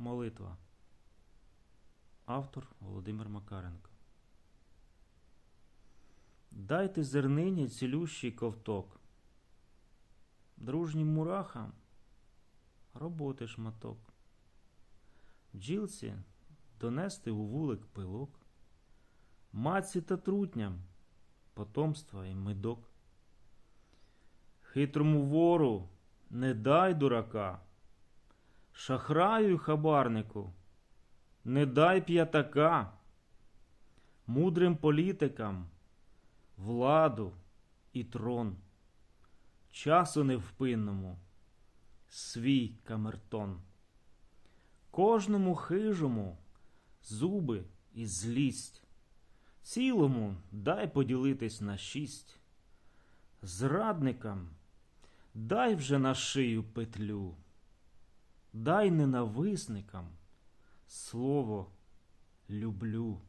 Молитва. Автор Володимир Макаренко. Дайте зернині цілющий ковток. Дружнім мурахам роботи шматок. Бджілці донести у вулик пилок. Маці та трутням потомства і медок. Хитрому вору не дай дурака. Шахраю хабарнику, не дай п'ятака, мудрим політикам, владу і трон, часу невпинному, свій камертон, кожному хижому зуби і злість, цілому дай поділитись на шість, зрадникам дай вже на шию петлю. Дай ненависникам слово люблю.